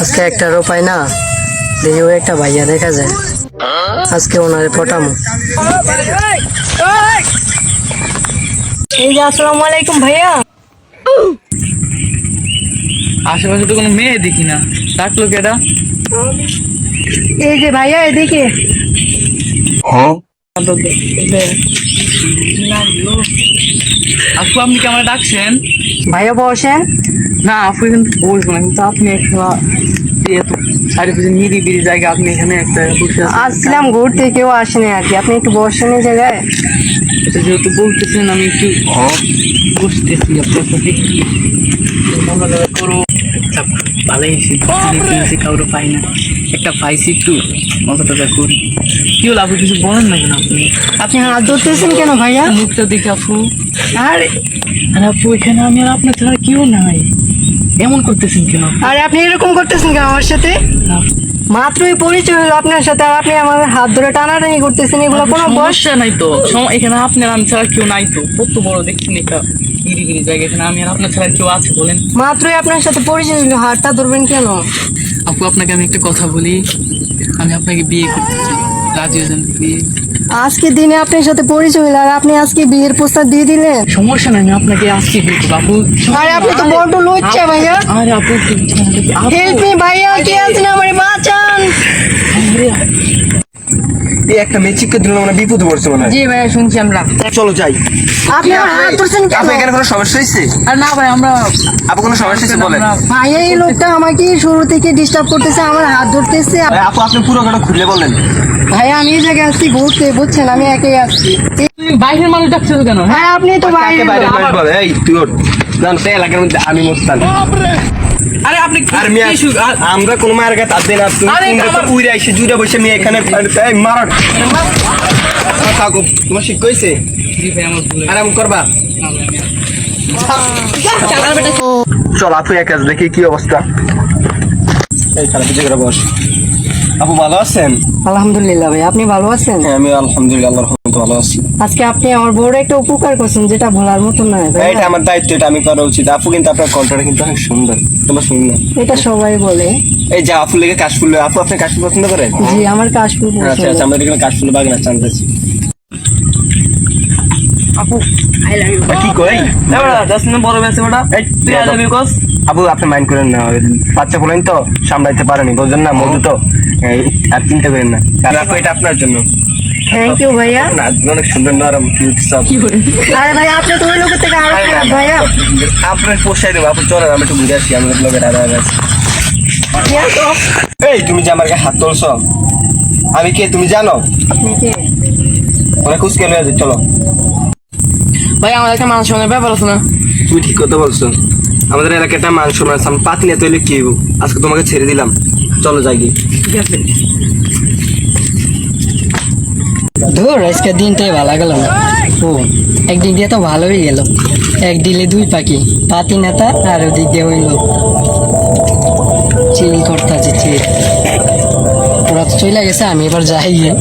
আজকে একটা রোপাই না দেখি ও একটা ভাইয়া দেখা যায়। আজকে ওনারে পটামো। এই যে আসসালামু আলাইকুম ভাইয়া। আশেপাশে তো কোনো মেয়ে দেখি না। ডাকলো কেটা এই যে ভাইয়া এদিকে। আপু আপনি কি আমার ডাকছেন? ভাইয়া বসেন। না আপু কিন্তু বলব না কিন্তু আপনি একটা চারিপাশে নিরিবিলি জায়গা আপনি এখানে একটা বসে। আসছিলাম ঘুরতে কেউ আসেনি আর কি। আপনি একটু বসেন জায়গায়। এটা যেহেতু বলতেছেন আমি একটু বসতেছি আপনার সাথে একটু মনোযোগ একটা ভালোই শিখছি কাউরে পাই না। একটা পাইছি একটু অত টাকা করি। কি হলো আপু কিছু বলেন না কেন আপনি? আপনি হাত ধরতেছেন কেন ভাইয়া? মুখটা দেখে আপু। আরে আর আপু এখানে আমি আর আপনার ছাড়া কেউ নাই। এমন করতেছেন কেন? আরে আপনি এরকম করতেছেন কেন আমার সাথে? মাত্রই পরিচয় হলো আপনার সাথে আর আপনি আমার হাত ধরে টানাটানি করতেছেন এগুলো কোনো সমস্যা নাই তো। এখানে আপনার আমি ছাড়া কেউ নাই তো। কত বড় দেখছেন এটা গিরি গিরি জায়গা। এখানে আমি আর আপনার ছাড়া কেউ আছে বলেন। মাত্রই আপনার সাথে পরিচয় হলো হাতটা ধরবেন কেন? আপু আপনাকে আমি একটা কথা বলি। আমি আপনাকে বিয়ে করতে চাই। আজকে দিনে আপনার সাথে পরিচয় হলো আর আপনি আজকে বিয়ের প্রস্তাব দিয়ে দিলেন। সমস্যা নাই আমি আপনাকে আজকে বিয়ে করব। আপু আরে আপনি তো বড় লজ্জা ভাইয়া। আরে আপু হেল্প মি ভাইয়া কে আছেন আমার বাঁচান? এই একটা মেয়ে চিপকে দিল মানে বিপদ পড়ছে মনে হয়। জি ভাইয়া শুনছি আমরা। চলো যাই। আপনি আমার হাত ধরছেন কেন? আপু এখানে কোনো সমস্যা হয়েছে? আর না ভাই আমরা আপু কোনো সমস্যা হয়েছে বলেন। আমরা- ভাইয়া এই লোকটা আমাকে শুরু থেকে ডিস্টার্ব করতেছে আমার হাত ধরতেছে। ভাই, আপু আপনি পুরো ঘটনা খুলে বলেন। ভাইয়া আমি এই জায়গায় আসছি ঘুরতে বুঝছেন? আমি একাই আসছি বাইরের মানুষ ডাকছো কেন হ্যাঁ? আপনি তো বাইরে বাইরে বলে? এই তুই ওঠ। না তো এলাকার মধ্যে আমি মস্তান আরে আপনি আমরা কোনো মায়ের কাছে হাত উইরে জুড়ে বসে মেয়ে এখানে এই মারো। তোমার শিখ কইছে। আরাম করবা। চল আপু এক কাজ দেখি কি অবস্থা। এই বস। আপু ভালো আছেন? আলহামদুলিল্লাহ ভাই আপনি ভালো আছেন? হ্যাঁ আমি আলহামদুলিল্লাহ ভালো আছি। আজকে আপনি আমার বড় একটা উপকার করছেন যেটা ভোলার মতন নয় ভাই। এটা আমার দায়িত্ব এটা আমি করা উচিত। আপু কিন্তু আপনার কণ্ঠটা কিন্তু অনেক সুন্দর। তোমার এটা সবাই বলে। এই যে আপু লেগে কাশফুল আপু আপনি কাশফুল পছন্দ করেন জি আমার কাশফুল আচ্ছা আচ্ছা আমাদের এখানে কাশফুল বাগান আছে আপু আই লাভ ইউ কি কই? মিনিট বড় বেশি ওটা এই, তুই আই লাভ ইউ কস। আপু আপনি মাইন্ড করেন না বাচ্চা বলেন তো সামলাইতে পারেনি বুঝলেন না মধু তো এই, আর চিন্তা করেন না। এটা আপনার জন্য। থ্যাংক ইউ ভাইয়া। অনেক সুন্দর নরম কিউট সব আরে ভাই আপনি তো ওই লোকের থেকে আরও খারাপ ভাইয়া। আপনার পোষাই দেবো আপু চলেন আমি একটু ঘুরে আসি আমাদের লোকের আর এই তুমি যে আমার গায়ে হাত তুলছ আমি কে তুমি জানো? আপনি কে? অনেক খুশকে লয়ে চলো। ভাই আমার একটা মানুষ মনে ব্যাপার আছে না? তুমি ঠিক কথা বলছো। আমাদের এলাকাটা মাংস মাছ আমি পাতি না তৈলে কি আজকে তোমাকে ছেড়ে দিলাম। চলো যাই গিয়ে। ঠিক আছে। ধর আজকে দিনটাই ভালো গেল না। ও একদিক দিয়ে তো ভালোই গেল। এক দিলে দুই পাখি, পাতি নেতা আর ওদিক দিয়ে হইল চিল করতে আছে চিল। ওরা তো চলে গেছে, আমি এবার যাই গিয়ে।